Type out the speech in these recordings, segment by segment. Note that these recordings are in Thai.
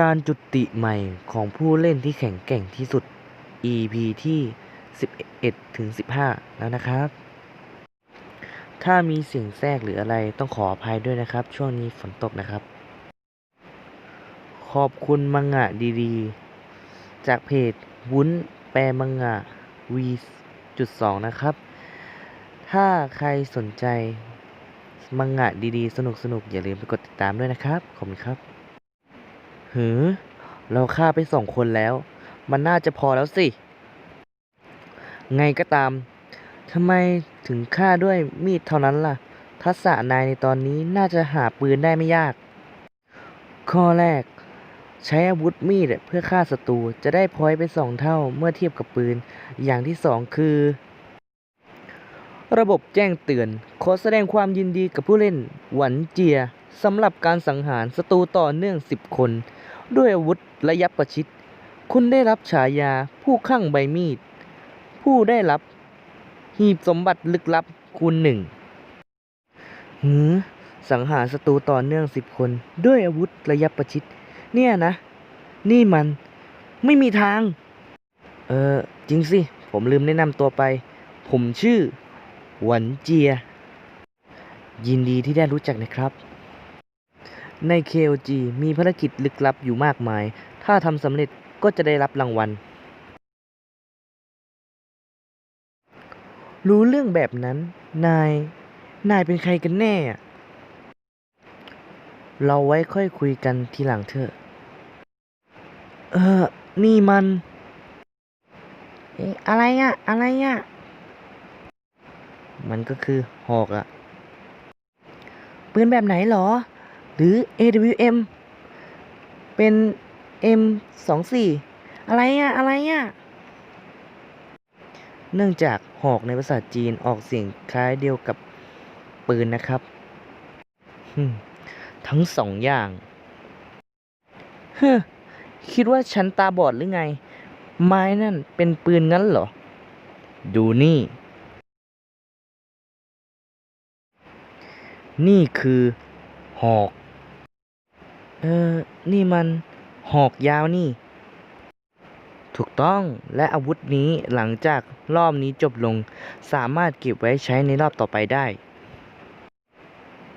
การจุติใหม่ของผู้เล่นที่แข็งแกร่งที่สุด EP ที่ 11ถึง15 แล้วนะครับ ถ้ามีเสียงแทรกหรืออะไรต้องขออภัยด้วยนะครับ ช่วงนี้ฝนตกนะครับ ขอบคุณมังงะดีๆ จากเพจวุ้นแปลมังงะ V.2 นะครับ ถ้าใครสนใจมังงะดีๆ สนุกๆ อย่าลืมไปกดติดตามด้วยนะครับ ขอบคุณครับ หือ เราฆ่าไปสองคนแล้ว มันน่าจะพอแล้วสิ ไงก็ตามทำไมถึงฆ่าด้วยมีดเท่านั้นล่ะ ทักษะนายในตอนนี้น่าจะหาปืนได้ไม่ยาก ข้อแรก ใช้อาวุธมีดเพื่อฆ่าศัตรูจะได้พอยไปสองเท่าเมื่อเทียบกับปืน อย่างที่สองคือ ระบบแจ้งเตือน ขอแสดงความยินดีกับผู้เล่น หวันเจียสำหรับการสังหารศัตรูต่อเนื่อง 10 คน ด้วยอาวุธระยะประชิด คุณได้รับฉายาผู้ข้างใบมีด ผู้ได้รับ หีบสมบัติลึกลับคูณหนึ่งหือสังหารศัตรูต่อเนื่อง10คน ด้วยอาวุธระยะประชิด เนี่ยนะ นี่มันไม่มีทาง เออจริงสิ ผมลืมแนะนำตัวไป ผมชื่อ หวันเจีย ยินดีที่ได้รู้จักนะครับ ใน KOG มีภารกิจลึกลับอยู่มากมาย ถ้าทำสำเร็จก็จะได้รับรางวัล รู้เรื่องแบบนั้น นาย นายเป็นใครกันแน่ เราไว้ค่อยคุยกันทีหลังเถอะ เออ นี่มัน เอ๊ะ อะไรอะอะไรอะมันก็คือหอกอะปืนแบบไหนหรอ หรือ AWM เป็น M24 อะไรอะ อะไรอะ เนื่องจากหอกในภาษาจีนออกเสียงคล้ายเดียวกับปืนนะครับ ทั้งสองอย่างเฮ้อคิดว่าฉันตาบอดหรือไง ไม้นั่นเป็นปืนงั้นเหรอ ดูนี่ นี่คือหอก เออ นี่มันหอกยาวนี่ ถูกต้องและอาวุธนี้หลังจากรอบนี้จบลง สามารถเก็บไว้ใช้ในรอบต่อไปได้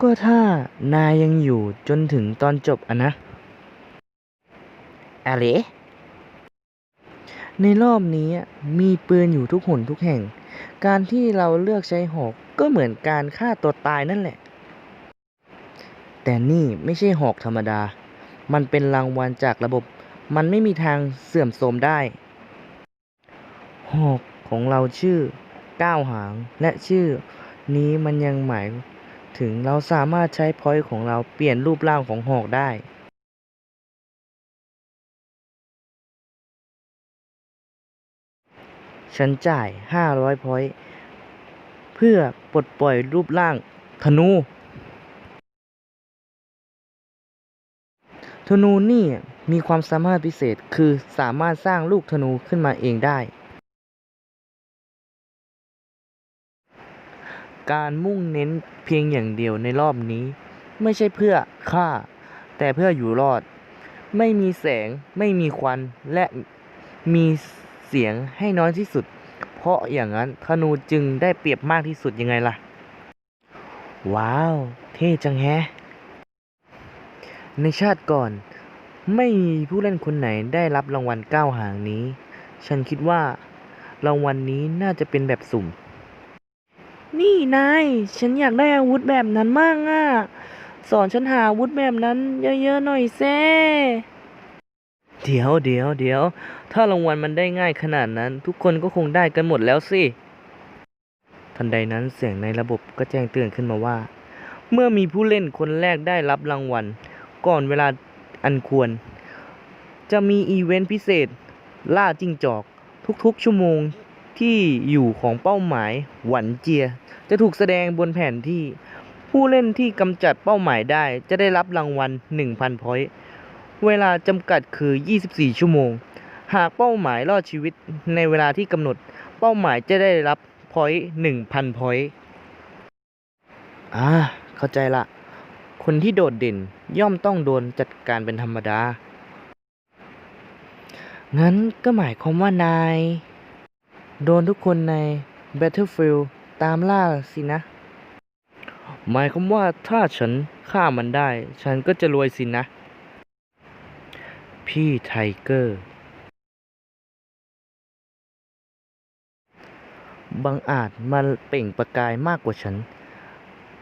ก็ถ้านายยังอยู่จนถึงตอนจบอะนะ อะไร ในรอบนี้มีปืนอยู่ทุกหนทุกแห่ง การที่เราเลือกใช้หอกก็เหมือนการฆ่าตัวตายนั่นแหละ แต่นี่ไม่ใช่หอกธรรมดา มันเป็นรางวัลจากระบบ มันไม่มีทางเสื่อมโทรมได้ หอกของเราชื่อก้าวหาง และชื่อนี้มันยังหมายถึงเราสามารถใช้พอยต์ของเราเปลี่ยนรูปร่างของหอกได้ฉันจ่าย 500 พอยต์เพื่อปลดปล่อยรูปร่างธนู ธนูนี่มีความสามารถพิเศษคือสามารถสร้างลูกธนูขึ้นมาเองได้ การมุ่งเน้นเพียงอย่างเดียวในรอบนี้ ไม่ใช่เพื่อฆ่า แต่เพื่ออยู่รอด ไม่มีแสง ไม่มีควัน และมีเสียงให้น้อยที่สุด เพราะอย่างนั้นธนูจึงได้เปรียบมากที่สุดยังไงล่ะ ว้าว เท่จังแฮะ ในชาติก่อน ไม่มีผู้เล่นคนไหนได้รับรางวัลก้าวหางนี้ ฉันคิดว่า รางวัลนี้น่าจะเป็นแบบสุ่ม นี่นาย ฉันอยากได้อาวุธแบบนั้นมากอะ สอนฉันหาอาวุธแบบนั้นเยอะๆหน่อยแซ่เดี๋ยวเดี๋ยวเดี๋ยว ถ้ารางวัลมันได้ง่ายขนาดนั้น ทุกคนก็คงได้กันหมดแล้วสิ ทันใดนั้นเสียงในระบบก็แจ้งเตือนขึ้นมาว่า เมื่อมีผู้เล่นคนแรกได้รับรางวัล ก่อนเวลาอันควร จะมีอีเวนต์พิเศษล่าจิ้งจอก ทุกๆชั่วโมงที่อยู่ของเป้าหมายหวันเจีย จะถูกแสดงบนแผนที่ ผู้เล่นที่กำจัดเป้าหมายได้จะได้รับรางวัล 1,000 พอยต์เวลาจำกัดคือ 24 ชั่วโมง หากเป้าหมายรอดชีวิตในเวลาที่กำหนด เป้าหมายจะได้รับพอยต์1,000 พอยต์อ่า เข้าใจละ คนที่โดดเด่นย่อมต้องโดนจัดการเป็นธรรมดา งั้นก็หมายความว่านาย โดนทุกคนใน Battlefield ตามล่าสินะ หมายความว่าถ้าฉันฆ่ามันได้ ฉันก็จะรวยสินะ พี่ไทเกอร์บังอาจมาเปล่งประกายมากกว่าฉัน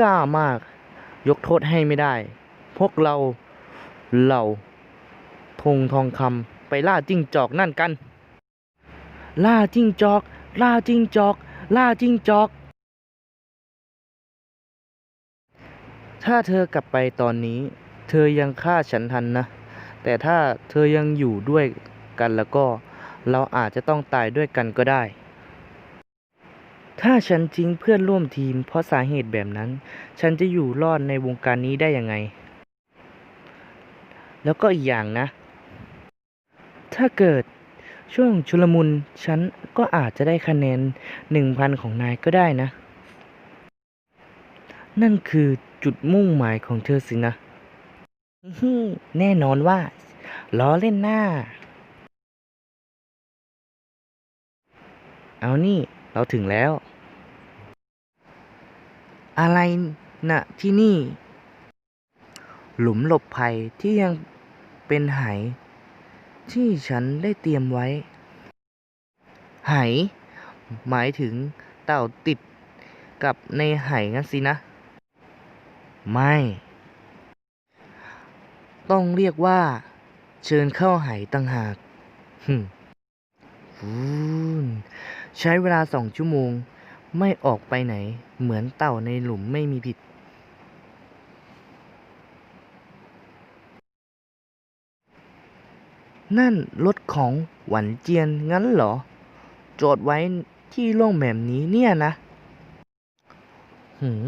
กล้ามาก ยกโทษให้ไม่ได้ พวกเราเหล่าธงทองคำไปล่าจิ้งจอกนั่นกัน ล่าจิ้งจอก ล่าจิ้งจอก ล่าจิ้งจอก ถ้าเธอกลับไปตอนนี้ เธอยังฆ่าฉันทันนะ แต่ถ้าเธอยังอยู่ด้วยกันแล้วก็ เราอาจจะต้องตายด้วยกันก็ได้ ถ้าฉันทิ้งเพื่อนร่วมทีม เพราะสาเหตุแบบนั้น ฉันจะอยู่รอดในวงการนี้ได้ยังไง แล้วก็อีกอย่างนะ ถ้าเกิดช่วงชุลมุน ฉันก็อาจจะได้คะแนนหนึ่งพันของนายก็ได้นะ นั่นคือจุดมุ่งหมายของเธอสินะแน่นอนว่า ล้อเล่นหน้า เอานี่ เราถึงแล้ว อะไรนะที่นี่ หลุมหลบภัยที่ยังเป็นไหที่ฉันได้เตรียมไว้ ไห หมายถึงเต่าติดกับในไหงั้นสินะ ไม่ ต้องเรียกว่า เชิญเข้าไหต่างหากหึม ใช้เวลาสองชั่วโมง ไม่ออกไปไหน เหมือนเต่าในหลุมไม่มีผิด นั่นรถของหวันเจียนงั้นเหรอ จอดไว้ที่โล่งแบบนี้เนี่ยนะ หืม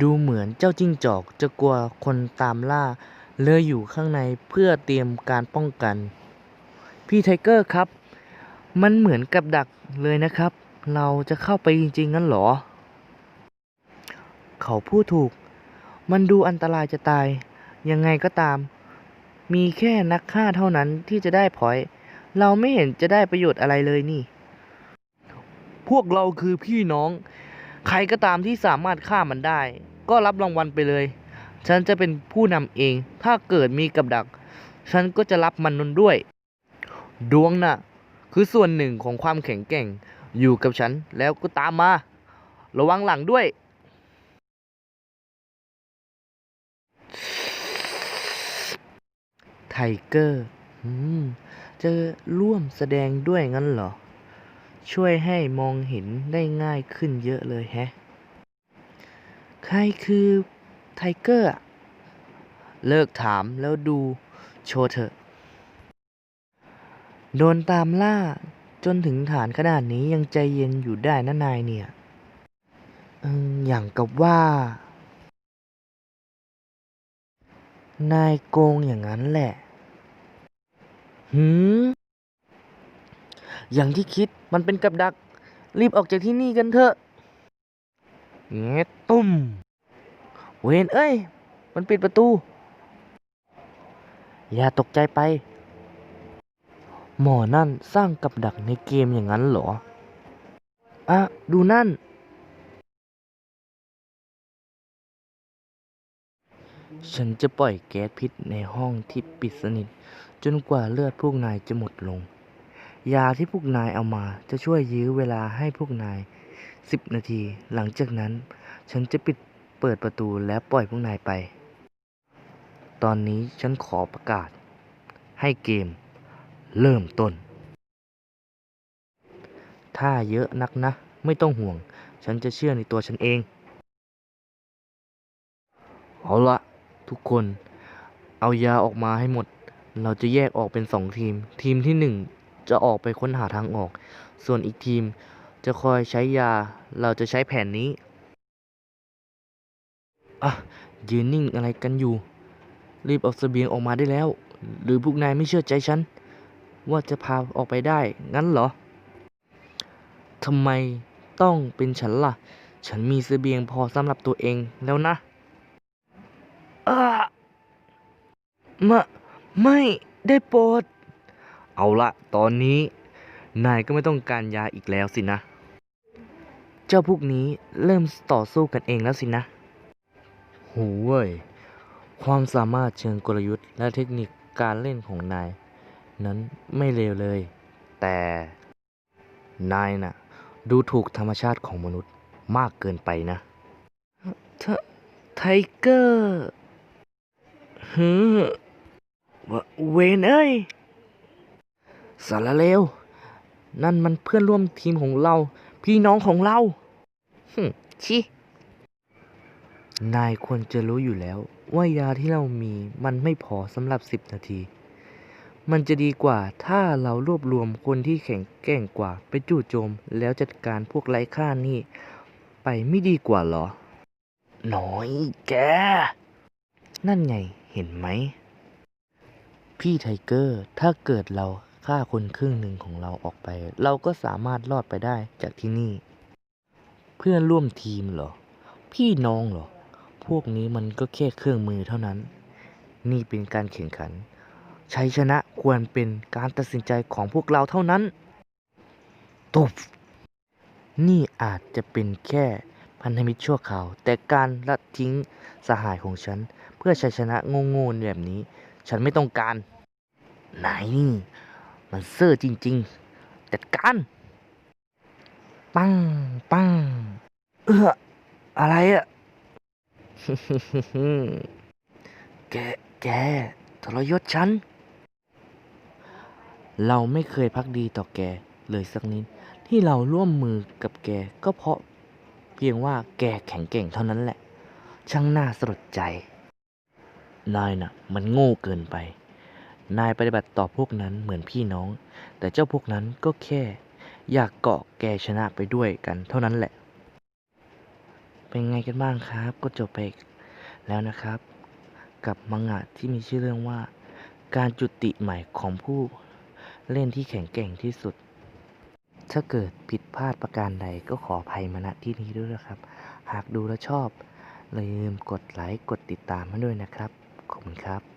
ดูเหมือนเจ้าจิ้งจอกจะกลัวคนตามล่า เลยอยู่ข้างในเพื่อเตรียมการป้องกัน พี่ไทเกอร์ครับ มันเหมือนกับดัก เลยนะครับ เราจะเข้าไปจริงๆงั้นหรอ เขาพูดถูก มันดูอันตรายจะตาย ยังไงก็ตาม มีแค่นักฆ่าเท่านั้นที่จะได้พอย เราไม่เห็นจะได้ประโยชน์อะไรเลยนี่ พวกเราคือพี่น้อง ใครก็ตามที่สามารถฆ่ามันได้ ก็รับรางวัลไปเลย ฉันจะเป็นผู้นำเอง ถ้าเกิดมีกับดัก ฉันก็จะรับมันนนด้วย ดวงน่ะ คือส่วนหนึ่งของความแข็งแกร่งอยู่กับฉันแล้วก็ตามมา ระวังหลังด้วย ไทเกอร์จะร่วมแสดงด้วยงั้นเหรอ ช่วยให้มองเห็นได้ง่ายขึ้นเยอะเลยแฮะ ใครคือไทเกอร์ เลิกถามแล้วดูโชว์เถอะ โดนตามล่า จนถึงฐานขนาดนี้ยังใจเย็นอยู่ได้นะนายเนี่ยอออย่างกับว่า นายโกงอย่างนั้นแหละ หืม อย่างที่คิดมันเป็นกับดัก รีบออกจากที่นี่กันเถอะเงี้ยตุ้ม เวนเอ้ย มันปิดประตู อย่าตกใจไป หมอนั่นสร้างกับดักในเกมอย่างนั้นเหรอ อะ ดูนั่น ฉันจะปล่อยแก๊สพิษในห้องที่ปิดสนิท จนกว่าเลือดพวกนายจะหมดลง ยาที่พวกนายเอามาจะช่วยยื้อเวลาให้พวกนายสิบนาที หลังจากนั้น ฉันจะปิดเปิดประตูและปล่อยพวกนายไป ตอนนี้ฉันขอประกาศ ให้เกม เริ่มต้น ถ้าเยอะนักนะ ไม่ต้องห่วง ฉันจะเชื่อในตัวฉันเอง เอาละทุกคน เอายาออกมาให้หมด เราจะแยกออกเป็นสองทีม ทีมที่หนึ่งจะออกไปค้นหาทางออก ส่วนอีกทีมจะคอยใช้ยา เราจะใช้แผนนี้ อะ ยืนนิ่งอะไรกันอยู่ รีบเอาเสบียงออกมาได้แล้ว หรือพวกนายไม่เชื่อใจฉัน ว่าจะพาออกไปได้ งั้นเหรอทำไมต้องเป็นฉันล่ะ ฉันมีเสบียงพอสำหรับตัวเองแล้วนะอาม่ไม่ได้โปรด เอาละตอนนี้ นายก็ไม่ต้องการยาอีกแล้วสินะ เจ้าพวกนี้เริ่มต่อสู้กันเองแล้วสินะโหเว้ย ความสามารถเชิงกลยุทธ์และเทคนิคการเล่นของนาย นั้นไม่เลวเลย แต่นายน่ะ ดูถูกธรรมชาติของมนุษย์มากเกินไปนะไทไทเกอร์ฮึวเวนเอ้ยสารเลว นั่นมันเพื่อนร่วมทีมของเรา พี่น้องของเราหึชินายควรจะรู้อยู่แล้วว่ายาที่เรามีมันไม่พอสำหรับสิบนาที มันจะดีกว่าถ้าเรารวบรวมคนที่แข็งแกร่งกว่าไปจู่โจม แล้วจัดการพวกไร้ค่านี่ ไปไม่ดีกว่าหรอ น้อยแก นั่นไงเห็นไหม พี่ไทเกอร์ถ้าเกิดเราฆ่าคนครึ่งหนึ่งของเราออกไป เราก็สามารถรอดไปได้จากที่นี่ เพื่อนร่วมทีมเหรอ พี่น้องเหรอ พวกนี้มันก็แค่เครื่องมือเท่านั้น นี่เป็นการแข่งขัน ชัยชนะควรเป็นการตัดสินใจของพวกเราเท่านั้นตบนี่อาจจะเป็นแค่พันธมิตรชั่วคราว แต่การละทิ้งสหายของฉัน เพื่อชัยชนะโง่ๆแบบนี้ ฉันไม่ต้องการนายนี่มันเซอร์จริงๆจัดการ ปังปังเอออะไรอะแก แกทรยศฉัน เราไม่เคยพักดีต่อแกเลยสักนิด ที่เราร่วมมือกับแกก็เพราะเพียงว่าแกแข็งเก่งเท่านั้นแหละ ช่างน่าสลดใจ นายน่ะ มันโง่เกินไป นายปฏิบัติต่อพวกนั้นเหมือนพี่น้อง แต่เจ้าพวกนั้นก็แค่ อยากเกาะแกชนะไปด้วยกันเท่านั้นแหละ เป็นไงกันบ้างครับ ก็จบไปแล้วนะครับ กับมังงะที่มีชื่อเรื่องว่า การจุติใหม่ของผู้ เล่นที่แข็งแกร่งที่สุด ถ้าเกิดผิดพลาดประการใดก็ขออภัยมาณที่นี้ด้วยนะครับ หากดูแล้วชอบอย่าลืมกดไลค์กดติดตามมาด้วยนะครับ ขอบคุณครับ